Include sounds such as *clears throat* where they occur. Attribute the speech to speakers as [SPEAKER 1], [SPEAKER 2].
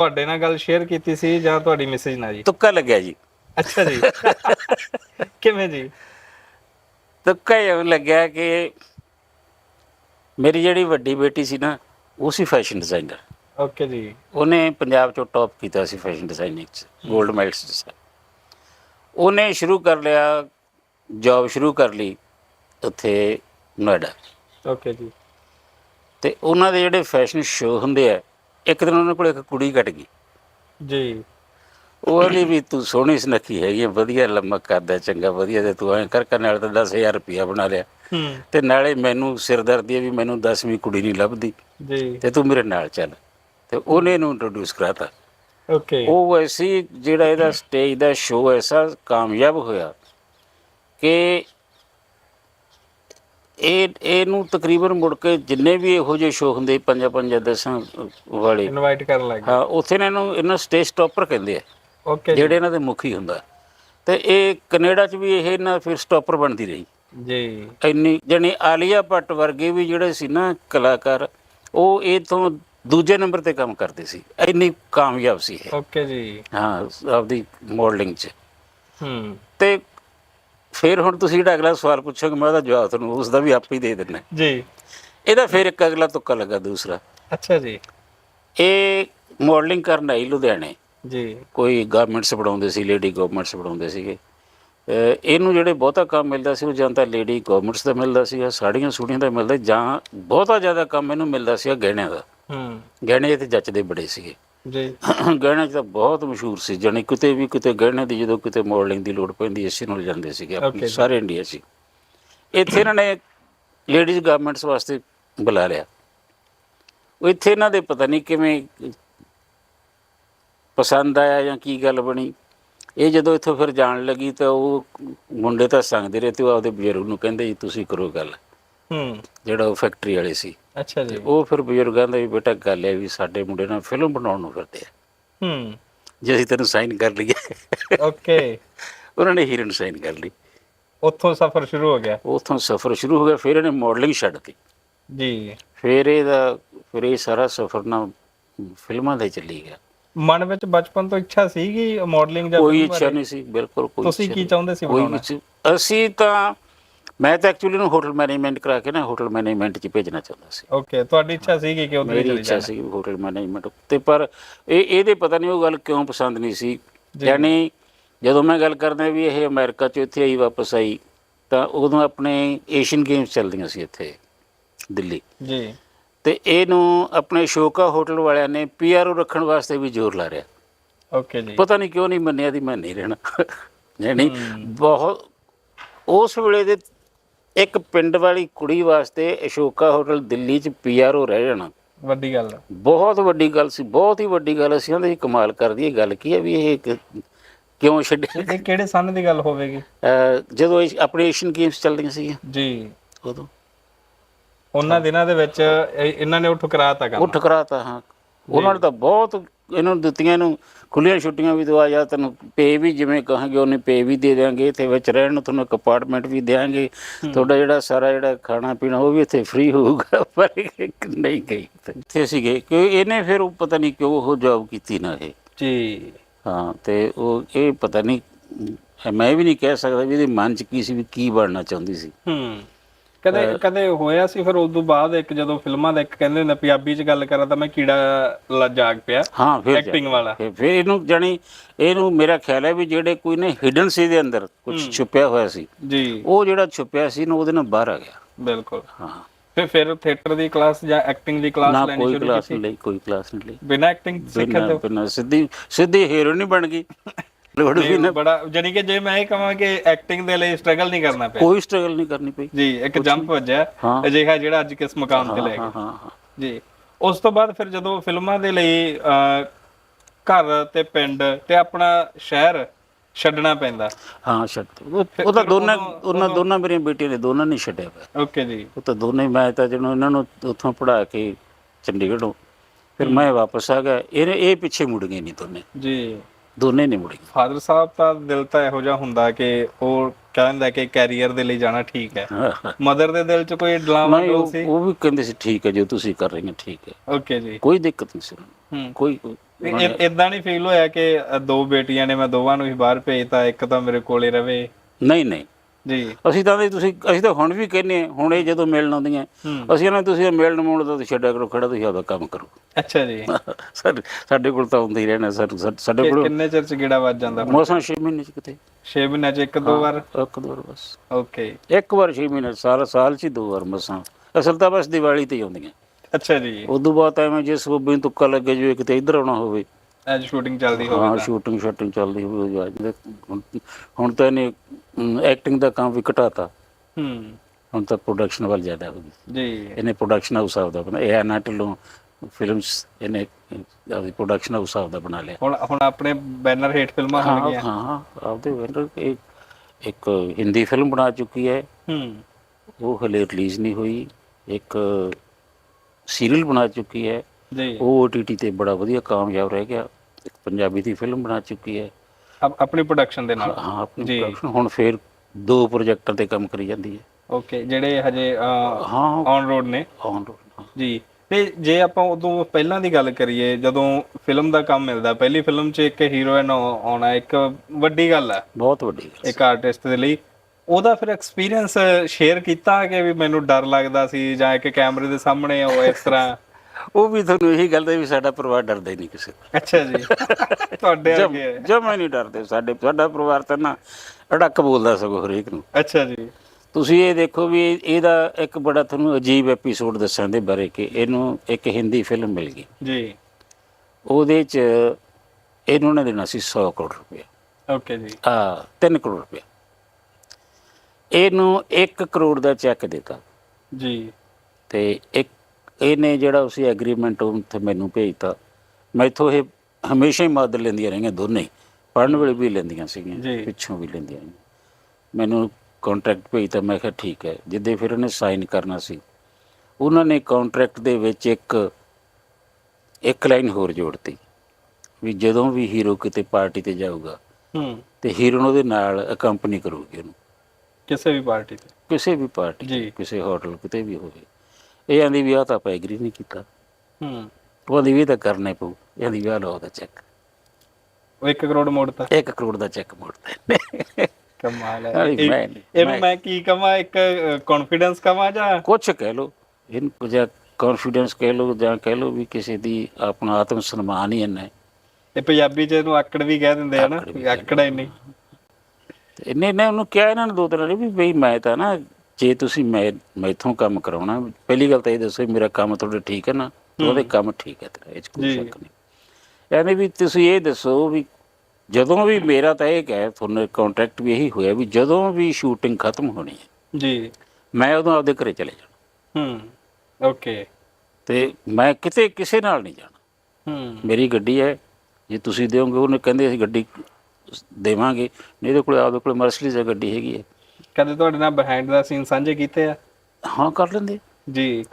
[SPEAKER 1] ਤੁਹਾਡੇ ਨਾਲ ਗੱਲ ਸ਼ੇਅਰ ਕੀਤੀ ਸੀ ਜਾਂ ਤੁਹਾਡੀ ਮੈਸੇਜ ਨਾਲ ਜੀ?
[SPEAKER 2] ਤੁੱਕਾ ਲੱਗਿਆ ਜੀ।
[SPEAKER 1] ਅੱਛਾ ਜੀ। ਕਿਵੇਂ ਜੀ?
[SPEAKER 2] ਤੁੱਕਾ ਇਹ ਲੱਗਿਆ ਕਿ ਮੇਰੀ ਜਿਹੜੀ ਵੱਡੀ ਬੇਟੀ ਸੀ ਨਾ ਉਹ ਸੀ ਫੈਸ਼ਨ ਡਿਜ਼ਾਈਨਰ
[SPEAKER 1] ਓਕੇ ਜੀ।
[SPEAKER 2] ਉਹਨੇ ਪੰਜਾਬ ਚੋਂ ਟੌਪ ਕੀਤਾ ਸੀ ਫੈਸ਼ਨ ਡਿਜ਼ਾਈਨਿੰਗ ਚ 골ਡ ਮੈਡਲਿਸਟ ਸੀ ਉਹਨੇ ਸ਼ੁਰੂ ਕਰ ਲਿਆ ਜੌਬ ਸ਼ੁਰੂ ਕਰ ਲਈ ਉੱਥੇ ਨੋਇਡਾ
[SPEAKER 1] ਓਕੇ ਜੀ।
[SPEAKER 2] ਤੇ ਉਹਨਾਂ ਦੇ ਜਿਹੜੇ ਫੈਸ਼ਨ ਸ਼ੋਅ ਹੁੰਦੇ ਆ ਇੱਕ ਦਿਨ ਉਹਨਾਂ ਕੋਲ ਇੱਕ ਕੁੜੀ ਘਟ ਗਈ।
[SPEAKER 1] ਜੀ।
[SPEAKER 2] ਉਹ ਕਹਿੰਦੀ ਵੀ ਤੂੰ ਸੋਹਣੀ ਸੁਨੱਖੀ ਹੈਗੀ ਵਧੀਆ ਲੰਮਾ ਕਰਦਾ ਚੰਗਾ ਵਧੀਆ ਤੇ ਤੂੰ ਐਂ ਕਰ ਕਰ ਨਾਲ ਤਾਂ 10000 ਰੁਪਇਆ ਬਣਾ ਲਿਆ।
[SPEAKER 1] ਹੂੰ।
[SPEAKER 2] ਤੇ ਨਾਲੇ ਮੈਨੂੰ ਸਿਰਦਰਦੀ ਹੈ ਵੀ ਮੈਨੂੰ 10ਵੀਂ ਕੁੜੀ ਨਹੀਂ ਲੱਭਦੀ।
[SPEAKER 1] ਜੀ।
[SPEAKER 2] ਤੇ ਤੂੰ ਮੇਰੇ ਨਾਲ ਚੱਲ। ਤੇ ਉਹਨੇ ਇਹਨੂੰ ਇੰਟਰੋਡਿਊਸ ਕਰਾਤਾ।
[SPEAKER 1] ਓਕੇ।
[SPEAKER 2] ਉਹ ਐਸੀ ਜਿਹੜਾ ਇਹਦਾ ਸਟੇਜ ਦਾ ਸ਼ੋਅ ਐਸਾ ਕਾਮਯਾਬ ਹੋਇਆ ਕਿ ਇਹ ਇਹਨੂੰ ਤਕਰੀਬਨ ਮੁੜ ਕੇ ਜਿੰਨੇ ਵੀ ਇਹੋ ਜਿਹੇ ਸ਼ੋਅ ਹੁੰਦੇ ਪੰਜਾਂ ਪੰਜਾਂ ਦਸਾਂ ਵਾਲੇ।
[SPEAKER 1] ਇਨਵਾਈਟ ਕਰਨ ਲੱਗ ਗਏ।
[SPEAKER 2] ਹਾਂ ਉੱਥੇ ਇਹਨਾਂ ਨੂੰ ਇਹਨਾਂ ਸਟੇਜ ਸਟਾਪਰ ਕਹਿੰਦੇ ਆ।
[SPEAKER 1] ਓਕੇ
[SPEAKER 2] ਜਿਹੜੇ ਇਹਨਾਂ ਦੇ ਮੁਖੀ ਹੁੰਦਾ। ਤੇ ਇਹ ਕੈਨੇਡਾ 'ਚ ਵੀ ਇਹ ਇਹਨਾਂ ਫਿਰ ਸਟਾਪਰ ਬਣਦੀ ਰਹੀ।
[SPEAKER 1] ਜੀ।
[SPEAKER 2] ਇੰਨੀ ਜਣੀ ਆਲੀਆ ਭੱਟ ਵਰਗੇ ਵੀ ਜਿਹੜੇ ਸੀ ਨਾ ਕਲਾਕਾਰ ਉਹ ਇਹ ਤੋਂ ਦੂਜੇ ਨੰਬਰ ਤੇ ਕੰਮ ਕਰਦੇ ਸੀ। ਇੰਨੀ ਕਾਮਯਾਬ ਸੀ ਇਹ।
[SPEAKER 1] ਓਕੇ ਜੀ।
[SPEAKER 2] ਹਾਂ ਆਪਦੀ ਮਾਡਲਿੰਗ 'ਚ।
[SPEAKER 1] ਹੂੰ।
[SPEAKER 2] ਤੇ ਫਿਰ ਹੁਣ ਤੁਸੀਂ ਜਿਹੜਾ ਅਗਲਾ ਸਵਾਲ ਪੁੱਛੋਗੇ ਮੈਂ ਉਹਦਾ ਜਵਾਬ ਤੁਹਾਨੂੰ ਉਸ ਦਾ ਵੀ ਆਪੇ ਹੀ ਦੇ ਦਿੰਦਾ।
[SPEAKER 1] ਜੀ।
[SPEAKER 2] ਇਹਦਾ ਫਿਰ ਇੱਕ ਅਗਲਾ ਤੁੱਕਾ ਲੱਗਾ ਦੂਸਰਾ।
[SPEAKER 1] ਅੱਛਾ ਜੀ।
[SPEAKER 2] ਇਹ ਮਾਡਲਿੰਗ ਕਰਨ ਆਈ ਲੁਧਿਆਣੇ।
[SPEAKER 1] ਜੀ।
[SPEAKER 2] ਕੋਈ ਗਵਰਨਮੈਂਟਸ ਪੜਾਉਂਦੇ ਸੀ ਲੇਡੀ ਗਵਰਨਮੈਂਟਸ ਪੜਾਉਂਦੇ ਸੀਗੇ। ਇਹਨੂੰ ਜਿਹੜੇ ਬਹੁਤਾ ਕੰਮ ਮਿਲਦਾ ਸੀ ਉਹ ਜਾਂ ਤਾਂ ਲੇਡੀ ਗਵਰਨਮੈਂਟਸ ਦਾ ਮਿਲਦਾ ਸੀਗਾ ਸਾੜੀਆਂ ਸੂੜੀਆਂ ਦਾ ਮਿਲਦਾ ਜਾਂ ਬਹੁਤਾ ਜ਼ਿਆਦਾ ਕੰਮ ਇਹਨੂੰ ਮਿਲਦਾ ਸੀਗਾ ਗਹਿਣਿਆਂ ਦਾ।
[SPEAKER 1] ਹੂੰ।
[SPEAKER 2] ਗਹਿਣੇ ਤੇ ਜੱਚਦੇ ਬੜੇ ਸੀਗੇ।
[SPEAKER 1] ਜੀ। *clears throat*
[SPEAKER 2] ਗਹਿਣੇ ਤਾਂ ਬਹੁਤ ਮਸ਼ਹੂਰ ਸੀ। ਜਾਣੀ ਕਿਤੇ ਵੀ ਕਿਤੇ ਗਹਿਣੇ ਦੀ ਜਦੋਂ ਕਿਤੇ ਮਾਡਲਿੰਗ ਦੀ ਲੋੜ ਪੈਂਦੀ ਇਸੇ ਨਾਲ ਜਾਂਦੇ ਸੀਗੇ ਆਪਣੇ. ਸਾਰੇ ਇੰਡੀਆ 'ਚ। ਇੱਥੇ ਇਹਨਾਂ ਨੇ ਲੇਡੀਜ਼ ਗਵਰਨਮੈਂਟਸ ਵਾਸਤੇ ਬੁਲਾ ਲਿਆ। ਉਹ ਇੱਥੇ ਇਹਨਾਂ ਦੇ ਪਤਾ ਨਹੀਂ ਕਿਵੇਂ ਪਸੰਦ ਆਇਆ ਜਾਂ ਕੀ ਗੱਲ ਬਣੀ। ਇਹ ਜਦੋਂ ਇੱਥੋਂ ਫਿਰ ਜਾਣ ਲੱਗੀ ਤਾਂ ਉਹ ਮੁੰਡੇ ਤਾਂ ਸੰਗਦੇ ਰਹੇ ਤੇ ਉਹ ਆਪਦੇ ਬਜ਼ੁਰਗ ਨੂੰ ਕਹਿੰਦੇ ਜੀ ਤੁਸੀਂ ਕਰੋ ਗੱਲ।
[SPEAKER 1] ਹੂੰ।
[SPEAKER 2] ਜਿਹੜਾ ਉਹ ਫੈਕਟਰੀ ਵਾਲੇ ਸੀ।
[SPEAKER 1] ਅੱਛਾ ਜੀ।
[SPEAKER 2] ਉਹ ਫਿਰ ਬਜ਼ੁਰਗਾਂ ਦਾ ਵੀ ਬੇਟਾ ਗੱਲ ਹੈ ਵੀ ਸਾਡੇ ਮੁੰਡੇ ਨਾਲ ਫਿਲਮ ਬਣਾਉਣ ਨੂੰ ਫਿਰਦੇ ਆ।
[SPEAKER 1] ਹੂੰ।
[SPEAKER 2] ਜੇ ਅਸੀਂ ਤੈਨੂੰ ਸਾਈਨ ਕਰ ਲਈਏ।
[SPEAKER 1] ਓਕੇ।
[SPEAKER 2] ਉਹਨਾਂ ਨੇ ਹੀਰਨ ਸਾਈਨ ਕਰ ਲਈ।
[SPEAKER 1] ਉੱਥੋਂ ਸਫ਼ਰ ਸ਼ੁਰੂ ਹੋ ਗਿਆ।
[SPEAKER 2] ਉਥੋਂ ਸਫ਼ਰ ਸ਼ੁਰੂ ਹੋ ਗਿਆ ਫਿਰ ਇਹਨੇ ਮਾਡਲਿੰਗ ਛੱਡਤੀ
[SPEAKER 1] ਜੀ।
[SPEAKER 2] ਫਿਰ ਇਹਦਾ ਫਿਰ ਇਹ ਸਾਰਾ ਸਫ਼ਰ ਨਾ ਫਿਲਮਾਂ ਦਾ ਚੱਲੀ ਗਿਆ।
[SPEAKER 1] ਮਨ ਵਿੱਚ ਬਚਪਨ ਤੋਂ ਇੱਛਾ ਸੀਗੀ ਮਾਡਲਿੰਗ ਜਾਂ
[SPEAKER 2] ਕੋਈ ਇੱਛਾ? ਨਹੀਂ ਸੀ ਬਿਲਕੁਲ ਕੋਈ
[SPEAKER 1] ਤੁਸੀਂ ਕੀ। ਚਾਹੁੰਦੇ ਸੀ
[SPEAKER 2] ਕੋਈ ਅਸੀਂ ਤਾਂ ਮੈਂ ਤਾਂ ਐਕਚੁਅਲੀ ਨੂੰ ਹੋਟਲ ਮੈਨੇਜਮੈਂਟ ਕਰਾ ਕੇ ਨਾ ਹੋਟਲ ਮੈਨੇਜਮੈਂਟ 'ਚ ਭੇਜਣਾ ਚਾਹੁੰਦਾ ਸੀ।
[SPEAKER 1] ਓਕੇ ਤੁਹਾਡੀ ਇੱਛਾ ਸੀਗੀ ਕਿ ਉਧਰ ਹੀ
[SPEAKER 2] ਮੇਰੀ
[SPEAKER 1] ਚਲੇ
[SPEAKER 2] ਇੱਛਾ
[SPEAKER 1] ਜਾਣਾ।
[SPEAKER 2] ਸੀ ਹੋਟਲ ਮੈਨੇਜਮੈਂਟ ਤੇ ਪਰ ਇਹ ਇਹਦੇ ਪਤਾ ਨਹੀਂ ਉਹ ਗੱਲ ਕਿਉਂ ਪਸੰਦ ਨਹੀਂ ਸੀ। ਯਾਨੀ ਜਦੋਂ ਮੈਂ ਗੱਲ ਕਰਦਾ ਵੀ ਇਹ ਅਮਰੀਕਾ ਚ ਇੱਥੇ ਆਈ ਵਾਪਸ ਆਈ ਤਾਂ ਉਦੋਂ ਆਪਣੇ ਏਸ਼ੀਅਨ ਗੇਮਸ ਚੱਲਦੀਆਂ ਸੀ ਇੱਥੇ ਦਿੱਲੀ।
[SPEAKER 1] ਜੀ।
[SPEAKER 2] ਤੇ ਇਹਨੂੰ ਆਪਣੇ ਸ਼ੋਕਾ ਹੋਟਲ ਵਾਲਿਆਂ ਨੇ ਪੀਆਰਓ ਰੱਖਣ ਵਾਸਤੇ ਵੀ ਜ਼ੋਰ ਲਾ ਰਿਹਾ
[SPEAKER 1] ਓਕੇ ਜੀ।
[SPEAKER 2] ਪਤਾ ਨਹੀਂ ਕਿਉਂ ਨਹੀਂ ਮੰਨਿਆ ਦੀ ਮੈਂ ਨਹੀਂ ਰਹਿਣਾ। *laughs* ਯਾਨੀ ਬਹੁਤ ਉਸ ਵੇਲੇ ਦੇ ਇੱਕ ਪਿੰਡ ਵਾਲੀ ਕੁੜੀ ਵਾਸਤੇ ਅਸ਼ੋਕਾ ਹੋਟਲ ਦਿੱਲੀ ਚ ਪੀਆਰਓ ਰਹਿ ਜਾਣਾ।
[SPEAKER 1] ਵੱਡੀ ਗੱਲ ਹੈ।
[SPEAKER 2] ਬਹੁਤ ਵੱਡੀ ਗੱਲ ਸੀ ਬਹੁਤ ਹੀ ਵੱਡੀ ਗੱਲ ਸੀ ਉਹਦੇ ਕਮਾਲ ਕਰਦੀ ਇਹ ਗੱਲ ਕੀ ਹੈ ਵੀ ਇਹ ਕਿਉਂ ਛੱਡਿਆ
[SPEAKER 1] ਇਹ ਕਿਹੜੇ ਸੰਨ ਦੀ ਗੱਲ ਹੋਵੇਗੀ?
[SPEAKER 2] ਜਦੋਂ ਆਪਣੇ ਏਸ਼ੀਅਨ ਗੇਮਸ ਚੱਲਦੀਆਂ ਸੀ
[SPEAKER 1] ਜੀ।
[SPEAKER 2] ਉਦੋਂ।
[SPEAKER 1] ਉਹਨਾਂ ਦਿਨਾਂ ਦੇ ਵਿੱਚ ਇਹ- ਇਹਨਾਂ ਨੇ ਉਹ ਠੁਕਰਾਤਾ
[SPEAKER 2] ਉਹ
[SPEAKER 1] ਕੰਮ
[SPEAKER 2] ਠਕਰਾਤਾ ਹਾਂ। ਉਹਨਾਂ ਨੇ ਤਾਂ ਬਹੁਤ ਇਹਨਾਂ ਨੂੰ ਦਿੱਤੀਆਂ ਨੂੰ ਖੁੱਲੀਆਂ ਛੁੱਟੀਆਂ ਵੀ ਦਵਾ ਜਾ ਤੈਨੂੰ ਪੇ ਵੀ ਜਿਵੇਂ ਕਹਾਂਗੇ ਉਹਨੇ ਪੇ ਵੀ ਦੇ ਦੇਾਂਗੇ ਇੱਥੇ ਵਿੱਚ ਰਹਿਣ ਨੂੰ ਤੁਹਾਨੂੰ ਇੱਕ ਅਪਾਰਟਮੈਂਟ ਵੀ ਦੇਾਂਗੇ ਤੁਹਾਡਾ ਜਿਹੜਾ ਸਾਰਾ ਜਿਹੜਾ ਖਾਣਾ ਪੀਣਾ ਉਹ ਵੀ ਇੱਥੇ ਫ੍ਰੀ ਹੋਊਗਾ *laughs* ਪਰ ਨਹੀਂ ਗਈ ਇੱਥੇ। ਸੀਗੇ ਕਿ ਇਹਨੇ ਫਿਰ ਉਹ ਪਤਾ ਨਹੀਂ ਕਿਉਂ ਉਹ ਜੌਬ ਕੀਤੀ ਨਾ ਇਹ।
[SPEAKER 1] ਜੀ।
[SPEAKER 2] ਹਾਂ ਤੇ ਉਹ ਇਹ ਪਤਾ ਨਹੀਂ ਮੈਂ ਵੀ ਨਹੀਂ ਕਹਿ ਸਕਦਾ ਵੀ ਇਹਦੇ ਮਨ 'ਚ ਕੀ ਸੀ ਵੀ ਕੀ ਬਣਨਾ ਚਾਹੁੰਦੀ ਸੀ।
[SPEAKER 1] ਹੂੰ। ਕਦੇ ਕਦੇ ਹੋਇਆ ਸੀ ਫਿਰ ਉਸ ਤੋਂ ਬਾਅਦ ਇੱਕ ਜਦੋਂ ਫਿਲਮਾਂ ਦਾ ਇੱਕ ਕਹਿੰਦੇ ਹੁੰਦੇ ਪੰਜਾਬੀ ਚ ਗੱਲ ਕਰਾਂ ਤਾਂ ਮੈਂ ਕੀੜਾ ਜਾਗ ਪਿਆ
[SPEAKER 2] ਹਾਂ ਫਿਰ
[SPEAKER 1] ਐਕਟਿੰਗ ਵਾਲਾ।
[SPEAKER 2] ਫਿਰ ਇਹਨੂੰ ਜਾਣੀ ਇਹਨੂੰ ਮੇਰਾ ਖਿਆਲ ਹੈ ਵੀ ਜਿਹੜੇ ਕੋਈ ਨੇ ਹਿਡਨ ਸੀ ਦੇ ਅੰਦਰ ਕੁਝ ਛੁਪਿਆ ਹੋਇਆ ਸੀ।
[SPEAKER 1] ਜੀ।
[SPEAKER 2] ਉਹ ਜਿਹੜਾ ਛੁਪਿਆ ਸੀ ਨਾ ਉਹਦੇ ਨਾਲ ਬਾਹਰ ਆ ਗਿਆ।
[SPEAKER 1] ਬਿਲਕੁਲ।
[SPEAKER 2] ਹਾਂ।
[SPEAKER 1] ਫਿਰ ਫਿਰ ਥੀਏਟਰ ਦੀ ਕਲਾਸ ਜਾਂ ਐਕਟਿੰਗ ਦੀ ਕਲਾਸ
[SPEAKER 2] ਨਾ
[SPEAKER 1] ਲੈਣੀ ਸ਼ੁਰੂ ਕੀਤੀ?
[SPEAKER 2] ਲਈ ਕੋਈ ਕਲਾਸ ਨਹੀਂ ਲਈ।
[SPEAKER 1] ਬਿਨਾਂ ਐਕਟਿੰਗ ਸਿੱਖਣ
[SPEAKER 2] ਬਿਨਾਂ
[SPEAKER 1] ਤੋਂ?
[SPEAKER 2] ਬਿਨਾਂ। ਸਿੱਧੀ ਸਿੱਧੀ ਹੀਰੋਇਨ ਹੀ ਬਣ ਗਈ। ਲੋੜ ਵੀ ਨਾ।
[SPEAKER 1] ਬੜਾ ਜਾਨੀ ਕਿ ਜੇ ਮੈਂ ਇਹ ਕਹਾਂ ਕਿ ਐਕਟਿੰਗ ਦੇ ਲਈ ਸਟਰਗਲ ਨਹੀਂ ਕਰਨਾ ਪਿਆ।
[SPEAKER 2] ਕੋਈ ਸਟਰਗਲ ਨਹੀਂ ਕਰਨੀ ਪਈ।
[SPEAKER 1] ਜੀ ਇੱਕ ਜੰਪ ਵੱਜਿਆ। ਅਜਿਹਾ ਜਿਹੜਾ ਅੱਜ ਕਿਸ ਮੁਕਾਮ ਤੇ ਲੈ ਗਿਆ।
[SPEAKER 2] ਹਾਂ ਹਾਂ।
[SPEAKER 1] ਜੀ। ਉਸ ਤੋਂ ਬਾਅਦ ਫਿਰ ਜਦੋਂ ਫਿਲਮਾਂ ਦੇ ਲਈ ਘਰ ਤੇ ਪਿੰਡ ਤੇ ਆਪਣਾ ਸ਼ਹਿਰ ਛੱਡਣਾ ਪੈਂਦਾ।
[SPEAKER 2] ਹਾਂ ਛੱਡ ਉਹ ਉਹ ਤਾਂ ਦੋਨਾਂ ਉਹਨਾਂ ਦੋਨਾਂ ਮੇਰੀਆਂ ਬੇਟੀਆਂ ਨੇ ਦੋਨਾਂ ਨੇ ਛੱਡਿਆ ਪਿਆ
[SPEAKER 1] ਓਕੇ ਜੀ।
[SPEAKER 2] ਉਹ ਤਾਂ ਦੋਨੇ ਮੈਂ ਤਾਂ ਜਿਹਨੂੰ ਇਹਨਾਂ ਨੂੰ ਉੱਥੋਂ ਪੜਾ ਕੇ ਚੰਡੀਗੜ੍ਹੋਂ ਫਿਰ ਮੈਂ ਵਾਪਸ ਆ ਗਿਆ। ਇਹ ਇਹ ਪਿੱਛੇ ਮੁੜ ਗਏ ਨਹੀਂ ਦੋਨੇ।
[SPEAKER 1] ਜੀ।
[SPEAKER 2] ਦੋਨੇ ਨਹੀਂ ਮੁੜੇ।
[SPEAKER 1] ਫਾਦਰ ਸਾਹਿਬ ਦਾ ਦਿਲ ਤਾਂ ਇਹੋ ਜਿਹਾ ਹੁੰਦਾ ਕਿ ਉਹ ਕਹਿੰਦਾ ਕਿ ਕੈਰੀਅਰ ਦੇ ਲਈ ਜਾਣਾ ਠੀਕ ਹੈ। ਮਦਰ ਦੇ ਦਿਲ 'ਚ ਕੋਈ ਡਰਾਮਾ
[SPEAKER 2] ਨਹੀਂ
[SPEAKER 1] ਸੀ?
[SPEAKER 2] ਉਹ ਵੀ ਕਹਿੰਦੇ ਸੀ ਠੀਕ ਹੈ ਜੋ ਤੁਸੀਂ ਕਰ ਰਹੇ ਹੋ ਠੀਕ ਹੈ।
[SPEAKER 1] ਓਕੇ ਜੀ।
[SPEAKER 2] ਕੋਈ ਦਿੱਕਤ ਨਹੀਂ ਸੀ ਕੋਈ
[SPEAKER 1] ਇਦਾਂ ਨਹੀਂ ਫੀਲ ਹੋਇਆ ਕਿ ਦੋ ਬੇਟੀਆਂ ਨੇ ਮੈਂ ਦੋਵਾਂ ਨੂੰ ਹੀ ਬਾਹਰ ਭੇਜਤਾ ਇੱਕ ਤਾਂ ਮੇਰੇ ਕੋਲੇ ਰਵੇ।
[SPEAKER 2] ਨਹੀਂ ਨਹੀਂ।
[SPEAKER 1] ਜੀ।
[SPEAKER 2] ਅਸੀਂ ਤਾਂ ਨਹੀਂ ਤੁਸੀਂ ਅਸੀਂ ਤਾਂ ਹੁਣ ਵੀ ਕਹਿੰਨੇ ਹੁਣ ਇਹ ਜਦੋਂ ਮਿਲਣ ਆਉਂਦੀਆਂ ਅਸੀਂ ਇਹਨਾਂ ਨੂੰ ਤੁਸੀਂ ਮਿਲਣ ਮੁਲਣ ਦਾ ਛੱਡਿਆ ਕਰੋ ਖੜਾ ਤੁਸੀਂ ਆਪਦਾ ਕੰਮ ਕਰੋ।
[SPEAKER 1] ਅੱਛਾ ਜੀ। *laughs*
[SPEAKER 2] ਸਾਡੇ ਸਾਡੇ ਕੋਲ ਤਾਂ ਆਉਂਦੇ ਹੀ ਰਹਿਣਾ ਸਰ ਸਾਡੇ ਕੋਲ
[SPEAKER 1] ਕਿੰਨੇ ਚਿਰ ਚ ਗੇੜਾ ਵੱਜ ਜਾਂਦਾ
[SPEAKER 2] ਮੌਸਮ 6 ਮਹੀਨੇ ਚ ਕਿਤੇ।
[SPEAKER 1] 6 ਮਹੀਨਿਆਂ ਚ ਇੱਕ ਦੋ ਵਾਰ?
[SPEAKER 2] ਇੱਕ ਦੋ ਵਾਰ ਬਸ।
[SPEAKER 1] ਓਕੇ।
[SPEAKER 2] ਇੱਕ ਵਾਰ 6 ਮਹੀਨੇ ਸਾਲ ਸਾਲ ਚ ਦੋ ਵਾਰ ਮਸਾਂ। ਅਸਲ ਤਾਂ ਬਸ ਦੀਵਾਲੀ ਤੇ ਹੀ ਆਉਂਦੀਆਂ।
[SPEAKER 1] ਅੱਛਾ ਜੀ।
[SPEAKER 2] ਉਦੋਂ ਬਾਅਦ ਐਵੇਂ ਜੇ ਸੋਬੇ ਨੂੰ ਤੁੱਕਾ ਲੱਗੇ ਜੋ ਕਿਤੇ ਇੱਧਰ ਆਉਣਾ ਹੋਵੇ।
[SPEAKER 1] ਅੱਜ ਸ਼ੂਟਿੰਗ ਚੱਲਦੀ ਹੋਵੇ
[SPEAKER 2] ਹਾਂ ਸ਼ੂਟਿੰਗ ਸ਼ੂਟਿੰਗ ਚੱਲਦੀ ਹੋਵੇ ਹੁਣ ਤਾਂ ਇਹਨੇ ਐਕਟਿੰਗ ਦਾ ਕੰਮ ਵੀ ਘਟਾਤਾ।
[SPEAKER 1] ਹੂੰ
[SPEAKER 2] ਹੁਣ ਤਾਂ ਪ੍ਰੋਡਕਸ਼ਨ ਵੱਲ ਜ਼ਿਆਦਾ ਹੋ ਗਈ।
[SPEAKER 1] ਜੀ।
[SPEAKER 2] ਇਹਨੇ ਪ੍ਰੋਡਕਸ਼ਨ ਹਾਊਸ ਆਪਦਾ ਬਣਾ ਇਹ ਨਾ ਢਿੱਲੋਂ ਫਿਲਮਸ ਇਹਨੇ ਆਪਦੀ ਪ੍ਰੋਡਕਸ਼ਨ ਹਾਊਸ ਆਪਦਾ ਬਣਾ ਲਿਆ।
[SPEAKER 1] ਹੁਣ ਹੁਣ ਆਪਣੇ ਬੈਨਰ ਹੇਠ ਫਿਲਮਾਂ
[SPEAKER 2] ਹਾਂ
[SPEAKER 1] ਹੋਣਗੀਆਂ।
[SPEAKER 2] ਹਾਂ ਆਪਦੇ ਵੈਂਡਰ ਇੱਕ ਇੱਕ ਹਿੰਦੀ ਫਿਲਮ ਬਣਾ ਚੁੱਕੀ ਹੈ।
[SPEAKER 1] ਹੂੰ
[SPEAKER 2] ਉਹ ਹਲੇ ਰਿਲੀਜ਼ ਨਹੀਂ ਹੋਈ। ਇੱਕ ਸੀਰੀਅਲ ਬਣਾ ਚੁੱਕੀ ਹੈ।
[SPEAKER 1] ਜੀ।
[SPEAKER 2] ਉਹ OTT ਤੇ ਬੜਾ ਵਧੀਆ ਕਾਮਯਾਬ ਰਹਿ ਗਿਆ। ਇੱਕ ਪੰਜਾਬੀ ਦੀ ਫਿਲਮ ਬਣਾ ਚੁੱਕੀ ਹੈ।
[SPEAKER 1] ਆਪ- ਆਪਣੀ ਪ੍ਰੋਡਕਸ਼ਨ ਦੇ ਨਾਲ।
[SPEAKER 2] ਹਾਂ ਆਪਣੀ
[SPEAKER 1] ਜੀ।
[SPEAKER 2] production ਹੁਣ ਫੇਰ ਦੋ ਪ੍ਰੋਜੈਕਟਾਂ ਤੇ ਕੰਮ ਕਰੀ ਜਾਂਦੀ ਹੈ।
[SPEAKER 1] ਓਕੇ ਜਿਹੜੇ ਹਜੇ
[SPEAKER 2] ਹਾਂ
[SPEAKER 1] ਔਨ ਰੋਡ ਨੇ।
[SPEAKER 2] ਔਨ
[SPEAKER 1] ਜੀ। ਤੇ ਜੇ ਆਪਾਂ ਉਦੋਂ ਪਹਿਲਾਂ ਦੀ ਗੱਲ ਕਰੀਏ ਜਦੋਂ ਫਿਲਮ ਦਾ ਕੰਮ ਮਿਲਦਾ ਪਹਿਲੀ ਫਿਲਮ 'ਚ ਇੱਕ ਹੀਰੋਇਨ ਆਉਣਾ ਇੱਕ ਵੱਡੀ ਗੱਲ ਹੈ।
[SPEAKER 2] ਬਹੁਤ ਵੱਡੀ ਗੱਲ।
[SPEAKER 1] ਇੱਕ ਆਰਟਿਸਟ ਦੇ ਲਈ। ਉਹਦਾ ਫਿਰ ਐਕਸਪੀਰੀਅੰਸ ਸ਼ੇਅਰ ਕੀਤਾ ਕਿ ਵੀ ਮੈਨੂੰ ਡਰ ਲੱਗਦਾ ਸੀ ਜਾਂ ਇੱਕ ਕੈਮਰੇ ਦੇ ਸਾਹਮਣੇ ਉਹ ਇਸ ਤਰ੍ਹਾਂ
[SPEAKER 2] ਉਹ ਵੀ ਤੁਹਾਨੂੰ ਇਹੀ ਗੱਲ ਹੈ ਵੀ ਸਾਡਾ ਪਰਿਵਾਰ ਡਰਦਾ ਹੀ ਨਹੀਂ ਕਿਸੇ ਤੋਂ।
[SPEAKER 1] ਅੱਛਾ ਜੀ। ਤੁਹਾਡੇ
[SPEAKER 2] ਜਮ
[SPEAKER 1] ਅੱਗੇ
[SPEAKER 2] ਜਮ ਹੀ ਨਹੀਂ ਡਰਦੇ ਸਾਡੇ ਸਾਡਾ ਪਰਿਵਾਰ ਤਾਂ ਨਾ ਅੜਕ ਬੋਲਦਾ ਸਗੋਂ ਹਰੇਕ ਨੂੰ।
[SPEAKER 1] ਅੱਛਾ ਜੀ।
[SPEAKER 2] ਤੁਸੀਂ ਇਹ ਦੇਖੋ ਵੀ ਇਹਦਾ ਇੱਕ ਬੜਾ ਤੁਹਾਨੂੰ ਅਜੀਬ ਐਪੀਸੋਡ ਦੱਸਾਂ ਦੇ ਬਾਰੇ ਕਿ ਇਹਨੂੰ ਇੱਕ ਹਿੰਦੀ ਫਿਲਮ ਮਿਲ ਗਈ।
[SPEAKER 1] ਜੀ।
[SPEAKER 2] ਉਹਦੇ ਚ ਇਹਨੂੰ ਨੇ ਦੇਣਾ ਸੀ 100 ਕਰੋੜ ਰੁਪਏ
[SPEAKER 1] ਓਕੇ ਜੀ।
[SPEAKER 2] ਆ 3 ਕਰੋੜ ਰੁਪਏ ਇਹਨੂੰ 1 ਕਰੋੜ ਦਾ ਚੈੱਕ ਦਿੱਤਾ।
[SPEAKER 1] ਜੀ।
[SPEAKER 2] ਤੇ ਇਹਨੇ ਜਿਹੜਾ ਉਸੇ ਐਗਰੀਮੈਂਟ ਉੱਥੇ ਮੈਨੂੰ ਭੇਜਤਾ ਮੈਥੋਂ ਇਹ ਹਮੇਸ਼ਾ ਹੀ ਮਦਦ ਲੈਂਦੀਆਂ ਰਹੀਆਂ ਦੋਨੇ ਪੜਨ ਵੇਲੇ ਵੀ ਲੈਂਦੀਆਂ। ਸੀਗੀਆਂ ਪਿੱਛੋਂ ਵੀ ਲੈਂਦੀਆਂ ਮੈਨੂੰ ਕੰਟਰੈਕਟ ਭੇਜਤਾ ਮੈਂ ਕਿਹਾ ਠੀਕ ਹੈ ਜਿੱਦੇ ਫਿਰ ਉਹਨੇ ਸਾਈਨ ਕਰਨਾ ਸੀ। ਉਹਨਾਂ ਨੇ ਕੰਟਰੈਕਟ ਦੇ ਵਿੱਚ ਇੱਕ ਇੱਕ ਲਾਈਨ ਹੋਰ ਜੋੜਤੀ ਵੀ ਜਦੋਂ ਵੀ ਹੀਰੋ ਕਿਤੇ ਪਾਰਟੀ ਤੇ ਜਾਊਗਾ
[SPEAKER 1] ਹੂੰ।
[SPEAKER 2] ਤੇ ਹੀਰੋ ਨੂੰ ਉਹਦੇ ਨਾਲ ਅਕੰਪਨੀ ਕਰੂਗੀ ਉਹਨੂੰ।
[SPEAKER 1] ਕਿਸੇ ਵੀ ਪਾਰਟੀ ਤੇ?
[SPEAKER 2] ਕਿਸੇ ਵੀ ਪਾਰਟੀ। ਕਿਸੇ ਹੋਟਲ ਕਿਤੇ ਵੀ ਹੋਵੇ। ਇਹ ਆਂਦੀ ਵੀ ਆਹ ਤਾਂ ਆਪਾਂ ਐਗਰੀ ਨਹੀਂ ਕੀਤਾ।
[SPEAKER 1] ਹੂੰ।
[SPEAKER 2] ਉਹ ਵੀ ਤਾਂ ਕਰਨਾ ਪਊ। ਇਹ ਆਂਦੀ ਵੀ ਆਹ ਲਓ ਉਹਦਾ ਚੈੱਕ
[SPEAKER 1] ਉਹ 1 ਕਰੋੜ ਮੋੜਤਾ।
[SPEAKER 2] 1 ਕਰੋੜ ਦਾ ਚੈੱਕ ਮੋੜਦੇ ਨੇ
[SPEAKER 1] ਕਮਾਲ ਹੈ।
[SPEAKER 2] ਅਰੇ
[SPEAKER 1] ਇਹ-
[SPEAKER 2] ਮੈਂ ਨਹੀਂ,
[SPEAKER 1] ਇਹਨੂੰ
[SPEAKER 2] ਮੈਂ-
[SPEAKER 1] ਮੈਂ ਕੀ ਕਵਾਂ? ਇੱਕ ਕੌਨਫੀਡੈਂਸ ਕਵਾਂ ਜਾਂ
[SPEAKER 2] ਕੁਛ ਕਹਿ ਲੋ ਇਹਨੂੰ ਜਾਂ ਕੌਨਫੀਡੈਂਸ ਕਹਿ ਲੋ ਜਾਂ ਕਹਿ ਲੋ ਵੀ ਕਿਸੇ ਦੀ ਆਪਣਾ ਆਤਮ ਸਨਮਾਨ ਹੀ ਇੰਨਾ ਹੈ
[SPEAKER 1] ਇਹ ਪੰਜਾਬੀ ਚ ਇਹਨੂੰ ਆਕੜ ਵੀ ਕਹਿ ਦਿੰਦੇ ਆ ਨਾ
[SPEAKER 2] ਆਕੜ ਵੀ
[SPEAKER 1] ਇੰਨੀ
[SPEAKER 2] ਤੇ ਇਹਨੇ ਨੇ ਉਹਨੂੰ ਕਿਹਾ ਇਹਨਾਂ ਨੇ ਦੋ ਤਿੰਨ ਵਾਰੀ ਵੀ ਬਈ ਮੈਂ ਤਾਂ ਨਾ ਜੇ ਤੁਸੀਂ ਮੈਂ ਮੈਥੋਂ ਕੰਮ ਕਰਾਉਣਾ ਪਹਿਲੀ ਗੱਲ ਤਾਂ ਇਹ ਦੱਸੋ ਮੇਰਾ ਕੰਮ ਤੁਹਾਡਾ ਠੀਕ ਹੈ ਨਾ? ਉਹਦੇ ਕੰਮ ਠੀਕ ਹੈ ਤੇਰਾ ਇਹ 'ਚ ਕੋਈ। ਸ਼ੱਕ ਨਹੀਂ। ਯਾਨੀ ਵੀ ਤੁਸੀਂ ਇਹ ਦੱਸੋ ਵੀ ਜਦੋਂ ਵੀ ਮੇਰਾ ਤਾਂ ਇਹ ਕਹਿ ਤੁਹਾਨੂੰ ਕੰਟਰੈਕਟ ਵੀ ਇਹੀ ਹੋਇਆ ਵੀ ਜਦੋਂ ਵੀ ਸ਼ੂਟਿੰਗ ਖਤਮ ਹੋਣੀ ਹੈ
[SPEAKER 1] ਜੀ।
[SPEAKER 2] ਮੈਂ ਉਦੋਂ ਆਪਦੇ ਘਰੇ ਚਲੇ ਜਾਣਾ।
[SPEAKER 1] ਹੂੰ ਓਕੇ।
[SPEAKER 2] ਤੇ ਮੈਂ ਕਿਤੇ ਕਿਸੇ ਨਾਲ ਨਹੀਂ ਜਾਣਾ।
[SPEAKER 1] ਹੂੰ।
[SPEAKER 2] ਮੇਰੀ ਗੱਡੀ ਹੈ ਜੇ ਤੁਸੀਂ ਦਿਓਗੇ ਉਹਨੇ ਕਹਿੰਦੇ ਅਸੀਂ ਗੱਡੀ ਦੇਵਾਂਗੇ। ਨਹੀਂ ਇਹਦੇ ਕੋਲ ਆਪਦੇ ਕੋਲ ਮਰਸਡੀਜ਼ ਦੀ ਗੱਡੀ ਹੈਗੀ ਹੈ।
[SPEAKER 1] ਕਦੇ ਤੁਹਾਡੇ ਨਾਲ ਬਿਹਾਈਂਡ ਦਾ ਸੀਨ ਸਾਂਝੇ ਕੀਤੇ ਆ?
[SPEAKER 2] ਹਾਂ ਕਰ ਲੈਂਦੇ
[SPEAKER 1] ਜੀ